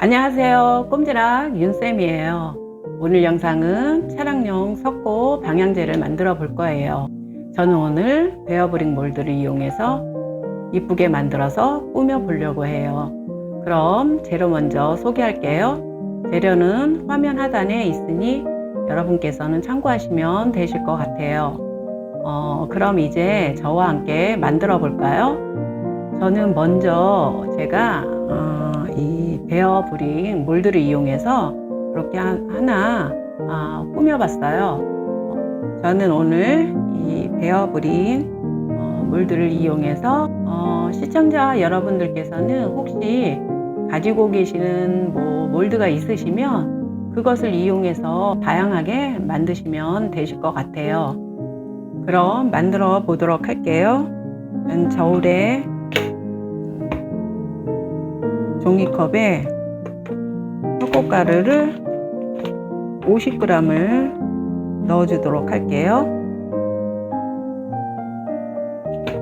안녕하세요. 꼼지락 윤쌤이에요. 오늘 영상은 차량용 석고 방향제를 만들어 볼 거예요. 저는 오늘 베어브릭 몰드를 이용해서 이쁘게 만들어서 꾸며 보려고 해요. 그럼 재료 먼저 소개할게요. 재료는 화면 하단에 있으니 여러분께서는 참고하시면 되실 것 같아요. 어, 그럼 이제 저와 함께 만들어 볼까요? 저는 먼저 제가 어, 이 베어브릭 몰드를 이용해서 이렇게 하- 하나 아, 꾸며봤어요. 저는 오늘 이 베어브릭 어, 몰드를 이용해서 어, 시청자 여러분들께서는 혹시 가지고 계시는 뭐 몰드가 있으시면 그것을 이용해서 다양하게 만드시면 되실 것 같아요. 그럼 만들어 보도록 할게요. 저울에 종이컵에 초코가루를 50g을 넣어주도록 할게요.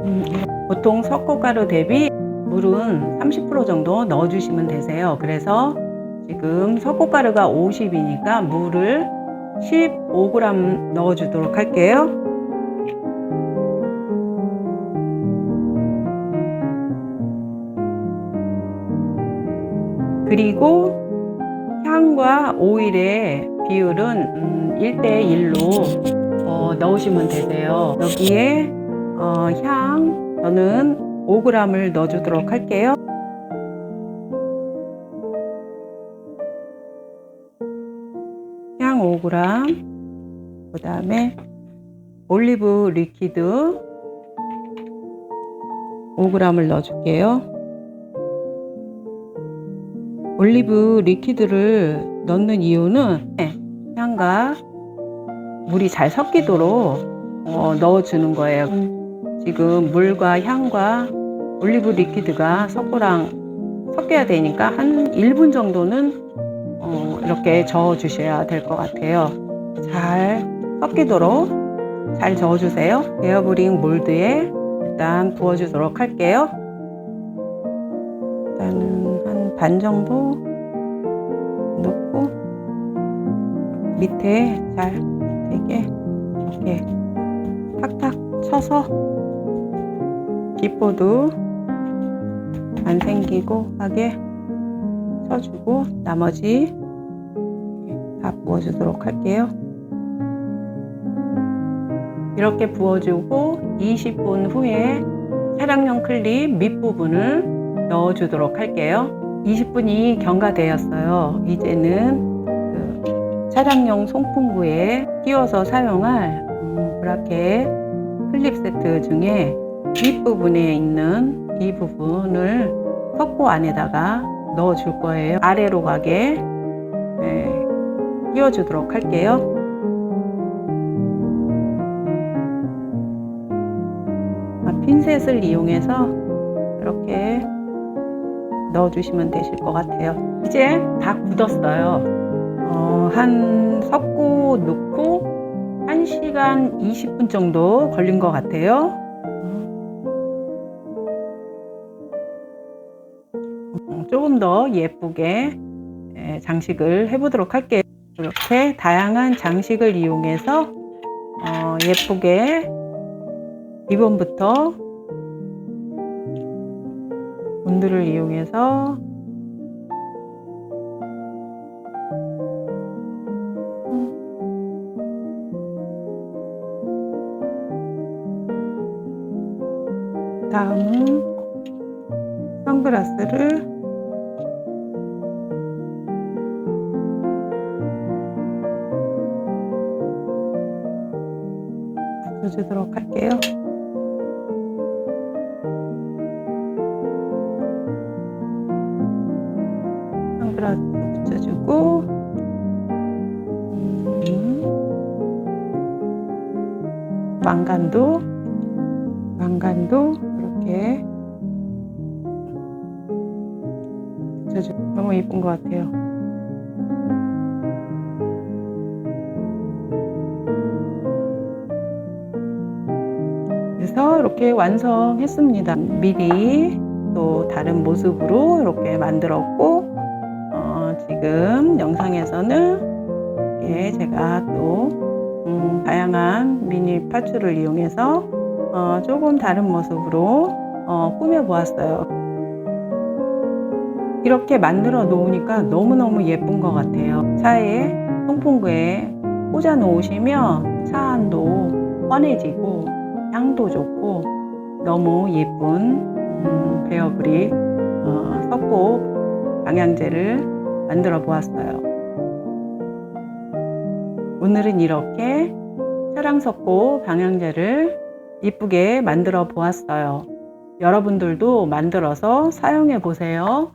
음, 보통 석고가루 대비 물은 30% 정도 넣어주시면 되세요. 그래서 지금 석고가루가 50이니까 물을 15g 넣어주도록 할게요. 그리고 향과 오일의 비율은 음, 1대1로 어, 넣으시면 되세요. 여기에 어, 향 저는 5g을 넣어주도록 할게요. 향 5g 그 다음에 올리브 리퀴드 5g을 넣어줄게요. 올리브 리퀴드를 넣는 이유는 향과 물이 잘 섞이도록 어, 넣어주는 거예요. 지금 물과 향과 올리브 리퀴드가 석고랑 섞여야 되니까 한 1분 정도는 어, 이렇게 저어 주셔야 될 것 같아요. 잘 섞이도록 잘 저어 주세요. 에어브링 몰드에 일단 부어 주도록 할게요. 반 정도 넣고 밑에 잘 되게 이렇게 탁탁 쳐서 기포도 안 생기고 하게 쳐주고 나머지 다 부어주도록 할게요. 이렇게 부어주고 20분 후에 차량용 클립 밑부분을 넣어주도록 할게요. 20분이 경과되었어요. 이제는 그 차량용 송풍구에 끼워서 사용할 음, 브라켓 클립 세트 중에 윗부분에 있는 이 부분을 석고 안에다가 넣어 줄 거예요. 아래로 가게 네, 끼워 주도록 할게요. 아, 핀셋을 이용해서 이렇게 넣어주시면 되실 것 같아요. 이제 다 굳었어요. 어, 한 섞고 넣고 1시간 20분 정도 걸린 것 같아요. 음, 조금 더 예쁘게 예, 장식을 해보도록 할게요. 이렇게 다양한 장식을 이용해서 어, 예쁘게 리본부터 본드를 이용해서 다음은 선글라스를 붙여주도록 할게요. 선글라스 붙여주고 음, 망간도 망간도 이렇게 붙여주 너무 예쁜 것 같아요. 그래서 이렇게 완성했습니다. 미리 또 다른 모습으로 이렇게 만들었고 어, 지금 영상에서는 이렇게 제가 또 음, 다양한 미니 파츠를 이용해서 어, 조금 다른 모습으로 어, 꾸며 보았어요. 이렇게 만들어 놓으니까 너무너무 예쁜 것 같아요. 차에 송풍구에 꽂아 놓으시면 차 안도 환해지고 향도 좋고 너무 예쁜 음, 베어브릭 어, 석고 방향제를 만들어 보았어요. 오늘은 이렇게 차량 석고 방향제를 이쁘게 만들어 보았어요. 여러분들도 만들어서 사용해 보세요.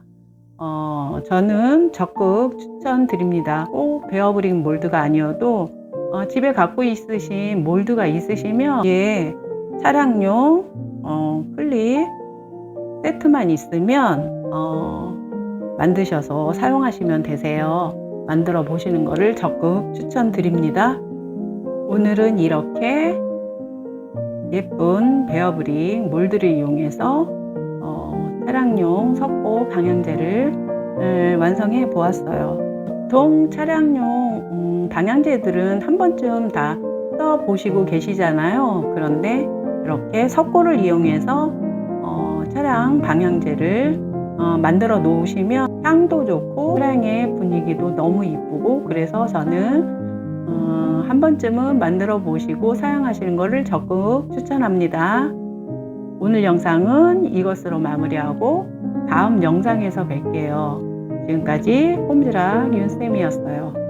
어, 저는 적극 추천드립니다. 꼭 베어브릭 몰드가 아니어도 어, 집에 갖고 있으신 몰드가 있으시면 이게 차량용 어, 클립 세트만 있으면 어, 만드셔서 사용하시면 되세요. 만들어 보시는 것을 적극 추천드립니다. 오늘은 이렇게 예쁜 베어브릭 몰드를 이용해서 어, 차량용 석고 방향제를 에, 완성해 보았어요. 보통 차량용 음, 방향제들은 한 번쯤 다 써보시고 계시잖아요. 그런데 이렇게 석고를 이용해서 어, 차량 방향제를 어, 만들어 놓으시면 향도 좋고 차량의 분위기도 너무 이쁘고 그래서 저는 어, 한 번쯤은 만들어 보시고 사용하시는 것을 적극 추천합니다. 오늘 영상은 이것으로 마무리하고 다음 영상에서 뵐게요. 지금까지 꼼지락 윤쌤이었어요.